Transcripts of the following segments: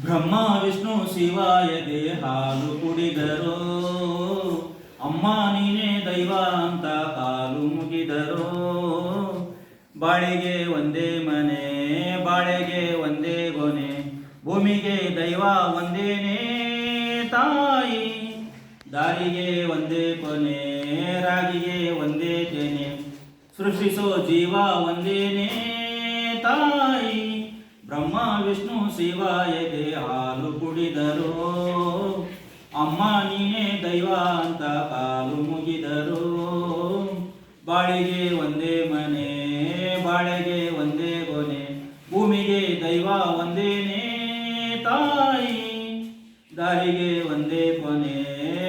ಬ್ರಹ್ಮ, ವಿಷ್ಣು, ಶಿವಾಯ ಹಾಲು ಕುಡಿದರು. ಅಮ್ಮ, ನೀನೇ ದೈವ ಅಂತ ಕಾಲು ಮುಗಿದರು ಬಾಳೆಗೆ ಒಂದೇ ಮನೆ, ಬಾಳೆಗೆ ಒಂದೇ ಗೊನೆ, ಭೂಮಿಗೆ ದೈವ ಒಂದೇನೇ ತಾಯಿ. ದಾರಿಗೆ ಒಂದೇ ಕೊನೆ, ರಾಗಿಗೆ ಒಂದೇ ತೆನೆ ಸೃಷ್ಟಿಸೋ ಜೀವ ಒಂದೇನೇ ತಾಯಿ. ಬ್ರಹ್ಮ ವಿಷ್ಣು ಶಿವಾಯಗೆ ಹಾಲು ಕುಡಿದರು. ಅಮ್ಮ ನೀನೇ ದೈವ ಅಂತ ಕಾಲು ಮುಗಿದರು. ಬಾಳಿಗೆ ಒಂದೇ ಮನೆ, ಬಾಳೆಗೆ ಒಂದೇ ಕೊನೆ ಭೂಮಿಗೆ ದೈವ ಒಂದೇನೇ ತಾಯಿ. ದಾರಿಗೆ ಒಂದೇ ಕೊನೆ,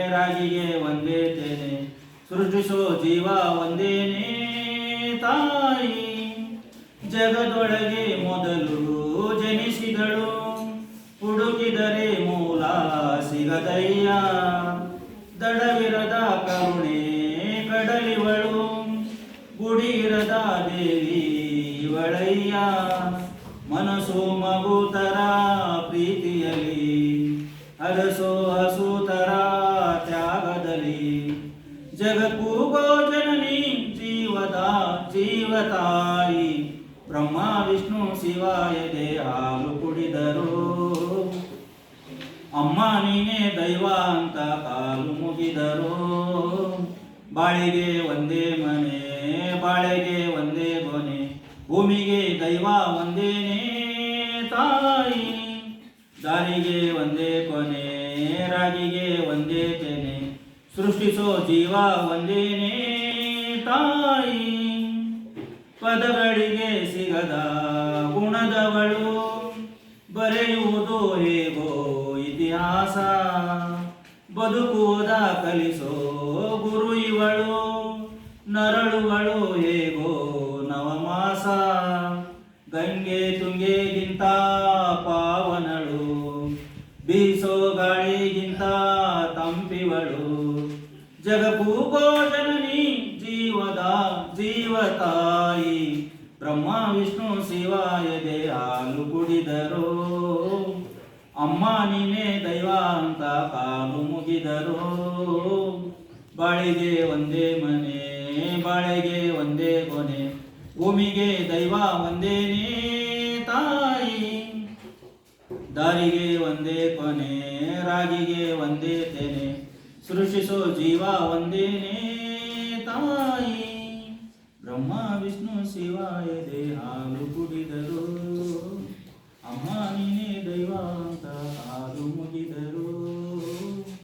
ರಾಗಿಗೆ ಒಂದೇ ತೆನೆ, ಸೃಷ್ಟಿಸೋ ಜೀವ ಒಂದೇನೇ ತಾಯಿ. ಜಗದೊಳಗೆ ಮೊದಲು ಜನಿಸಿದಳು. ಹುಡುಕಿದರೆ ಮೂಲ ಸಿಗದಯ್ಯ. ದಡವಿರದ ಕರುಣೆ ಕಡಲಿವಳು. ಗುಡಿರದ ದೇವಿ ಇವಳಯ್ಯ. ಮನಸ್ಸು ಮಗುತರ ಪ್ರೀತಿಯಲಿ ಅರಸೋ ಹಸೂತರ ತ್ಯಾಗದಲ್ಲಿ. ಜಗಕ್ಕೂ ಗೋಜನನಿ ಜೀವದ ಜೀವತಾಯಿ. ಬ್ರಹ್ಮ, ವಿಷ್ಣು ಶಿವಾಯತೆ ಹಾಲು ಕುಡಿದರು. ಅಮ್ಮ, ನೀನೇ ದೈವ ಅಂತ ಕಾಲು ಮುಗಿದರು. ಬಾಳಿಗೆ ಒಂದೇ ಮನೆ, ಬಾಳೆಗೆ ಒಂದೇ ಮನೆ ಭೂಮಿಗೆ ದೈವ ಒಂದೇನೇ ತಾಯಿ. ದಾರಿಗೆ ಒಂದೇ ಕೊನೆ, ರಾಗಿಗೆ ಒಂದೇ ತೆನೆ, ಸೃಷ್ಟಿಸೋ ಜೀವ ಒಂದೇನೇ ತಾಯಿ. ಪದಗಳಿಗೆ ಸಿಗದ ಗುಣದವಳು, ಬರೆಯುವುದು ಹೇಗೋ ಇತಿಹಾಸ. ಬದುಕುವುದ ಕಲಿಸೋ ಗುರು ಇವಳು, ನರಳುವಳು ಹೇಗೋ ನವಮಾಸ. ಗಂಗೆ ತುಂಗೆಗಿಂತ ಪಾವನಳು, ಬೀಸೋ ಗಾಳಿಗಿಂತ ತಂಪಿವಳು. ಜಗಪೂಗೋ ಜನನಿ, ಜೀವದ ಜೀವತಾಯಿ. ಬ್ರಹ್ಮ, ವಿಷ್ಣು ಶಿವಾಯದೆ ಹಾಲು ಕುಡಿದರು. ಅಮ್ಮ ನೀನೇ ದೈವ ಅಂತ ಕಾಲು ಮುಗಿದರು. ಬಾಳಿಗೆ ಒಂದೇ ಮನೆ, ಬಾಳೆಗೆ ಒಂದೇ ಕೊನೆ. ಭೂಮಿಗೆ ದೈವ ಒಂದೇನೇ ತಾಯಿ. ದಾರಿಗೆ ಒಂದೇ ಕೊನೆ, ರಾಗಿಗೆ ಒಂದೇ ತೆನೆ. ಸೃಷ್ಟಿಸೋ ಜೀವ ಒಂದೇನೇ ವಿಷ್ಣು ಶಿವಾಯದೆ